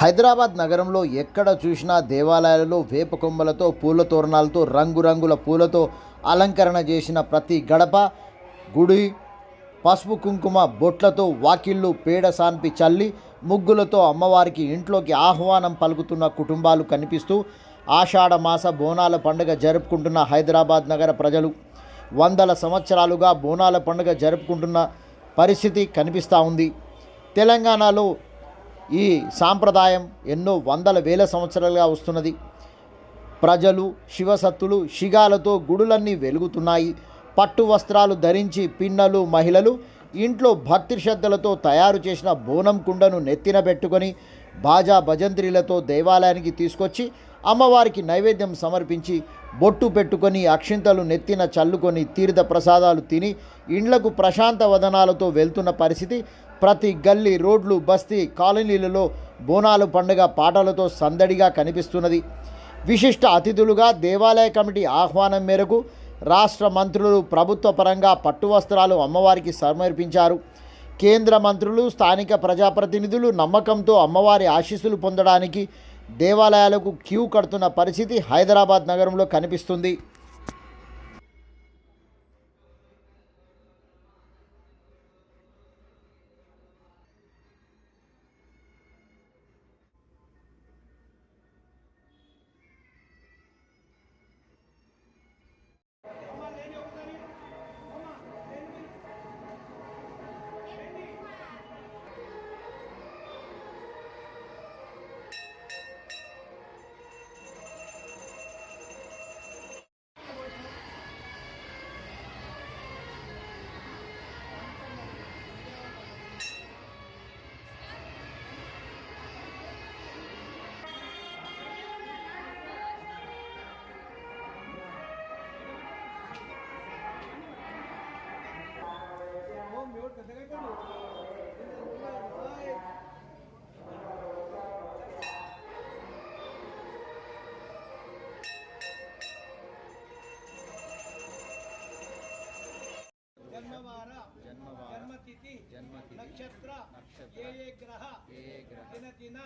హైదరాబాద్ నగరంలో ఎక్కడ చూసినా దేవాలయాలలో వేప కొమ్మలతో పూల తోరణాలతో రంగురంగుల పూలతో అలంకరణ చేసిన ప్రతి గడప గుడి పసుపు కుంకుమ బొట్లతో వాకిళ్ళు పేడ సాన్పి చల్లి ముగ్గులతో అమ్మవారికి ఇంట్లోకి ఆహ్వానం పలుకుతున్న కుటుంబాలు కనిపిస్తూ ఆషాఢ మాస బోనాల పండుగ జరుపుకుంటున్న హైదరాబాద్ నగర ప్రజలు. వందల సంవత్సరాలుగా బోనాల పండుగ జరుపుకుంటున్న పరిస్థితి కనిపిస్తూ ఉంది. తెలంగాణలో ఈ సాంప్రదాయం ఎన్నో వందల వేల సంవత్సరాలుగా వస్తున్నది. ప్రజలు శివసత్తులు శిగాలతో గుడులన్నీ వెలుగుతున్నాయి. పట్టు వస్త్రాలు ధరించి పిన్నలు మహిళలు ఇంట్లో భక్తి శ్రద్ధలతో తయారు చేసిన బోనం కుండను నెత్తిన పెట్టుకొని బాజా భజంత్రీలతో దేవాలయానికి తీసుకొచ్చి అమ్మవారికి నైవేద్యం సమర్పించి బొట్టు పెట్టుకొని అక్షింతలు నెత్తిన చల్లుకొని తీర్థ ప్రసాదాలు తిని ఇండ్లకు ప్రశాంత వదనాలతో వెళ్తున్న పరిస్థితి ప్రతి గల్లీ రోడ్లు బస్తీ కాలనీలలో బోనాలు పండుగ పాటలతో సందడిగా కనిపిస్తున్నది. విశిష్ట అతిథులుగా దేవాలయ కమిటీ ఆహ్వానం మేరకు రాష్ట్ర మంత్రులు ప్రభుత్వ పరంగా పట్టు వస్త్రాలు అమ్మవారికి సమర్పించారు. కేంద్ర మంత్రులు స్థానిక ప్రజాప్రతినిధులు నమ్మకంతో అమ్మవారి ఆశీస్సులు పొందడానికి దేవాలయాలకు క్యూ కడుతున్న పరిస్థితి హైదరాబాద్ నగరంలో కనిపిస్తుంది. ತಿಥಿ ನಕ್ಷತ್ರ ಯೇ ಯೇ ಗ್ರಹ ದಿನ ದಿನ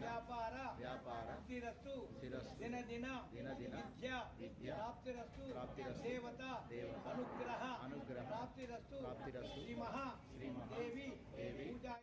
ವ್ಯಾಪಾರ ಸ್ಥಿರಸ್ತು ದಿನ ದಿನ ವಿದ್ಯಾ ಪ್ರಾಪ್ತಿರಸ್ತು ದೇವತಾ ಅನುಗ್ರಹ ಪ್ರಾಪ್ತಿರಸ್ತು ಶ್ರೀಮಃ ದೇವಿ ಪೂಜಾ